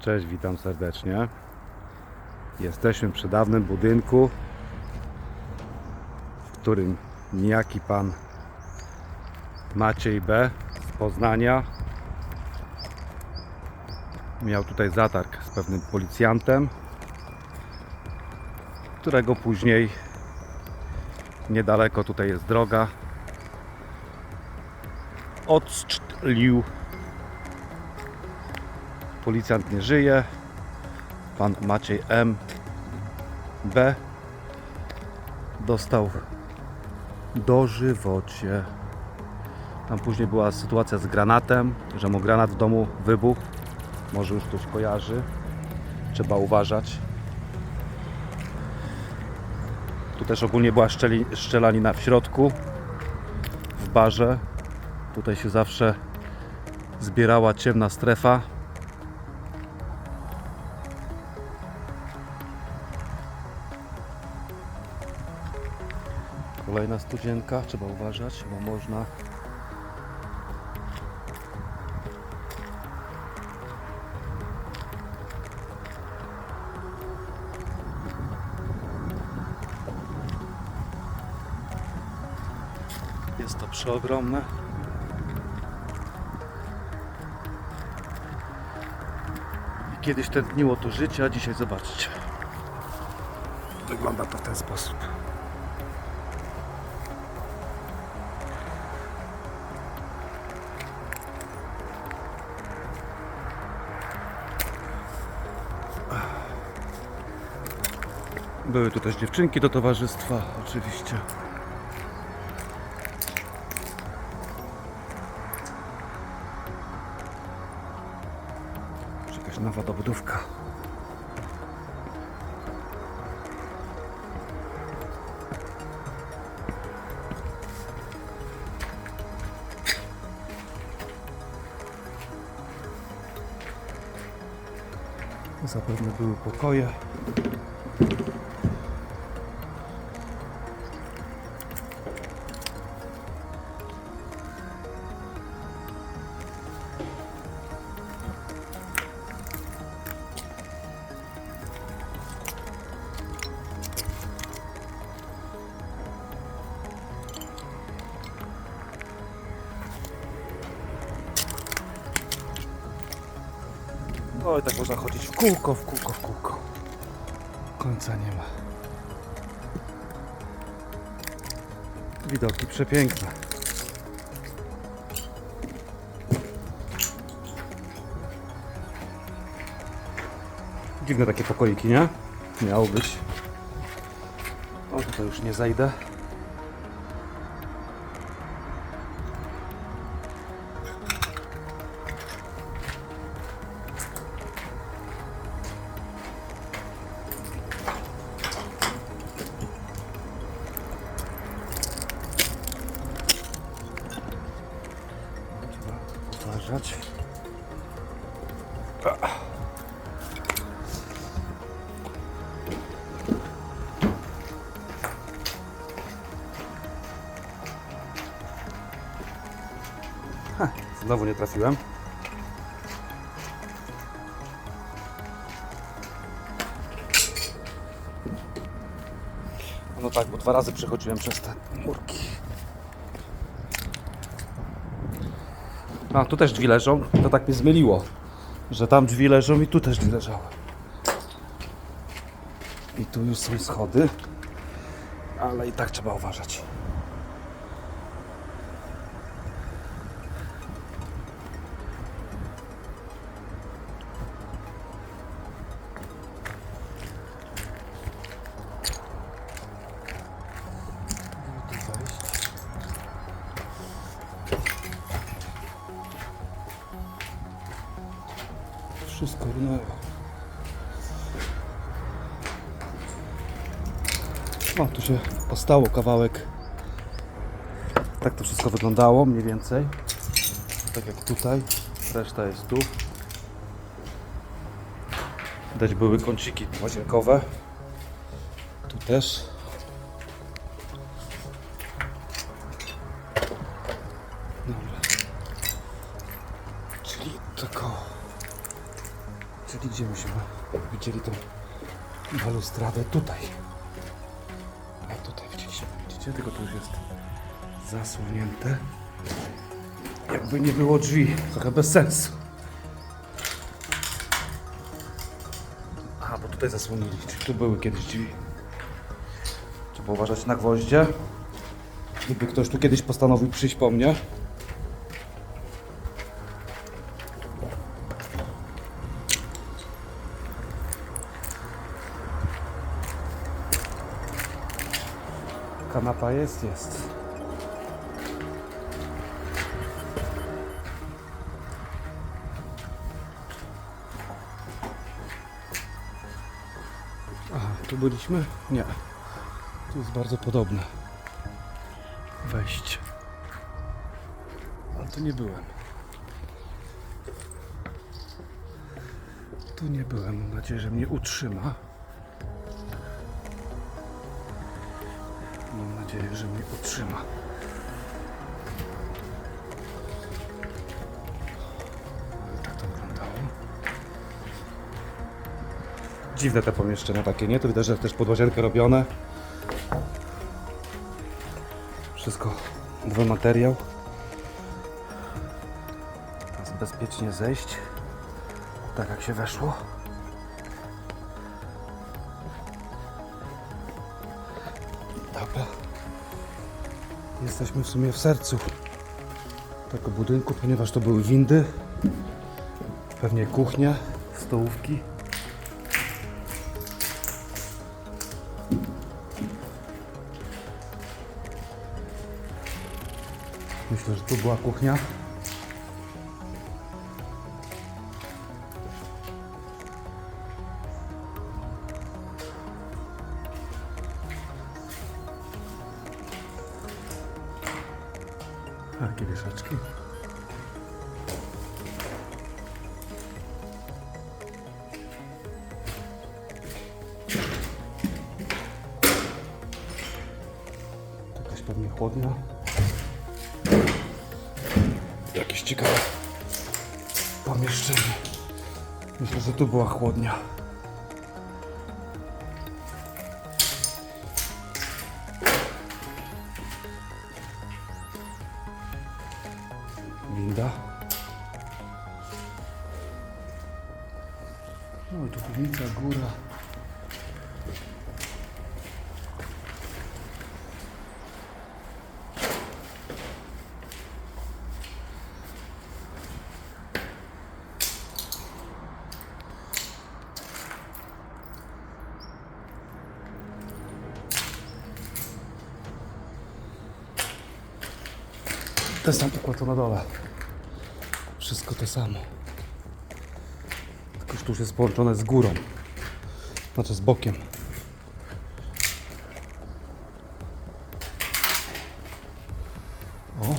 Cześć, witam serdecznie. Jesteśmy przy dawnym budynku, w którym niejaki pan Maciej B. z Poznania miał tutaj zatarg z pewnym policjantem, którego później niedaleko tutaj jest droga odstrzelił Policjant nie żyje. Pan Maciej M. B. dostał dożywocie. Tam później była sytuacja z granatem, że mu granat w domu wybuchł. Może już ktoś kojarzy. Trzeba uważać. Tu też ogólnie była szczeli, szczelanina w środku, w barze. Tutaj się zawsze zbierała ciemna strefa. Kolejna studzienka, trzeba uważać, bo można. Jest to przeogromne. I kiedyś tętniło to życie, a dzisiaj zobaczcie. Wygląda to w ten sposób. Były tu też dziewczynki do towarzystwa, oczywiście. Czy Jakaś nowa dobudówka. Zapewne były pokoje. Oj, tak można chodzić w kółko, w kółko, w kółko. Końca nie ma. Widoki przepiękne. Dziwne takie pokoiki, nie? Miało być. O, tutaj już nie zajdę. Ha, znowu nie trafiłem. No tak, bo dwa razy przechodziłem przez te murki. A, tu też drzwi leżą. To tak mnie zmyliło, że tam drzwi leżą i tu też drzwi leżały. I tu już są schody, ale i tak trzeba uważać. Wszystko runęło. O, tu się ostało kawałek. Tak to wszystko wyglądało mniej więcej. Tak jak tutaj. Reszta jest tu. Widać były kąciki łazienkowe. Tu też. Czyli gdzie widzieli tą balustradę? Tutaj. A tutaj widzieliśmy, widzicie? Tylko tu już jest zasłonięte. Jakby nie było drzwi. Trochę bez sensu. A, bo tutaj zasłonili. Czyli tu były kiedyś drzwi. Trzeba uważać na gwoździe. Gdyby ktoś tu kiedyś postanowił przyjść po mnie. Kanapa jest, jest. Aha, tu byliśmy? Nie. Tu jest bardzo podobne. Wejście. Ale tu nie byłem. Tu nie byłem. Mam nadzieję, że mnie utrzyma. Nadzieję, że mnie utrzyma. Tak to wyglądało. Dziwne te pomieszczenia takie, nie? Tu widać, że też pod łazienkę robione. Wszystko nowy materiał. Teraz bezpiecznie zejść. Tak jak się weszło. Dobra. Jesteśmy w sumie w sercu tego budynku, ponieważ to były windy. Pewnie kuchnia, stołówki. Myślę, że tu była kuchnia. Chłodnia. Jakieś ciekawe pomieszczenie. Myślę, że tu była chłodnia. Winda. No tu piwnica, góra. Ten sam pokład co na dole. Wszystko to samo. Tylko że tu już jest połączone z górą. Znaczy z bokiem. O!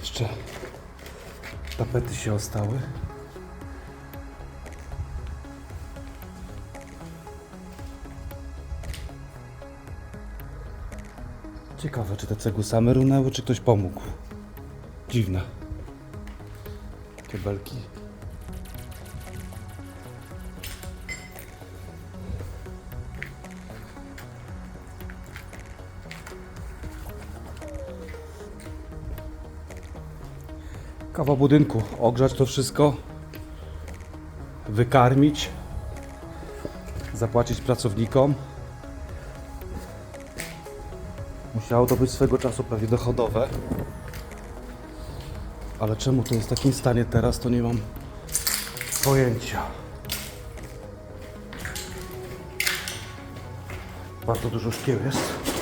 Jeszcze tapety się ostały. Ciekawe, czy te cegły same runęły, czy ktoś pomógł. Dziwne. Takie belki. Kawa budynku. Ogrzać to wszystko. Wykarmić. Zapłacić pracownikom. Musiało to być swego czasu prawie dochodowe. Ale czemu to jest w takim stanie teraz, to nie mam pojęcia. Bardzo dużo szkieł jest.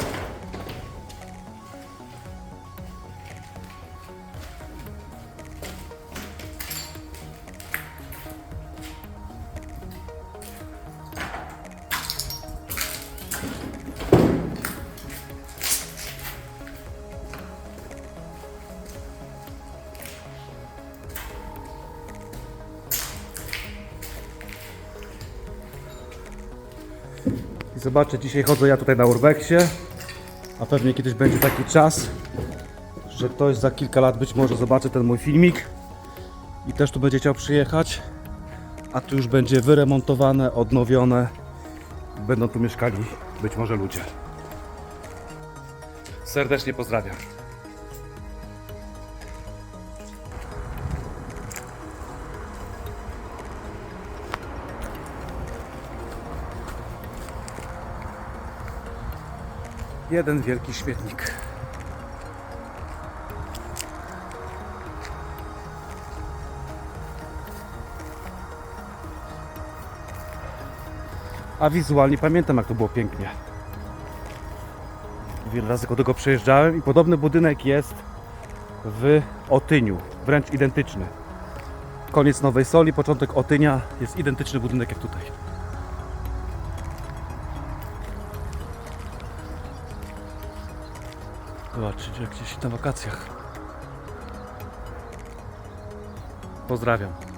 I zobaczcie, dzisiaj chodzę ja tutaj na Urbexie, a pewnie kiedyś będzie taki czas, że ktoś za kilka lat być może zobaczy ten mój filmik i też tu będzie chciał przyjechać, a tu już będzie wyremontowane, odnowione. Będą tu mieszkali być może ludzie. Serdecznie pozdrawiam. Jeden wielki śmietnik. A wizualnie pamiętam jak to było pięknie. Wiele razy do tego przejeżdżałem i podobny budynek jest w Otyniu, wręcz identyczny. Koniec Nowej Soli, początek Otynia jest identyczny budynek jak tutaj. Zobaczcie, jak gdzieś na wakacjach. Pozdrawiam.